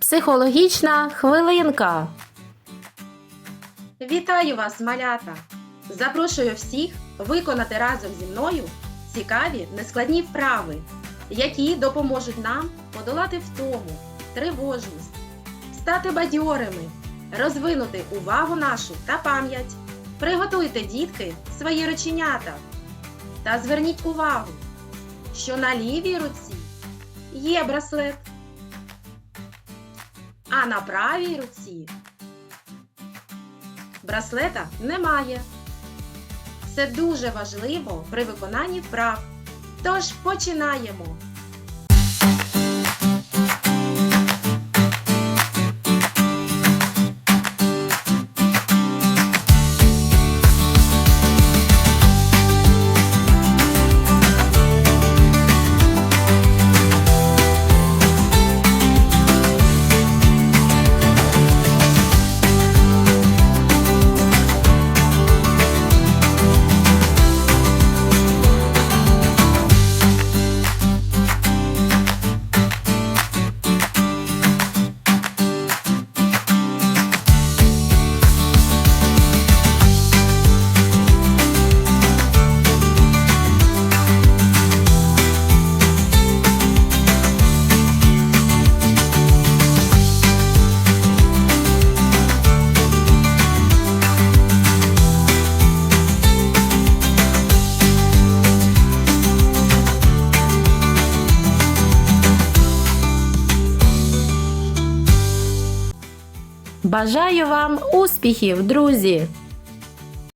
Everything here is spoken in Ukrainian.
Психологічна хвилинка. Вітаю вас, малята! Запрошую всіх виконати разом зі мною цікаві нескладні вправи, які допоможуть нам подолати втому, тривожність, стати бадьорими, розвинути увагу нашу та пам'ять. Приготуйте, дітки, свої реченята. Та зверніть увагу, що на лівій руці є браслет, а на правій руці браслета немає. Це дуже важливо при виконанні вправ. Тож починаємо. Бажаю вам успіхів, друзі!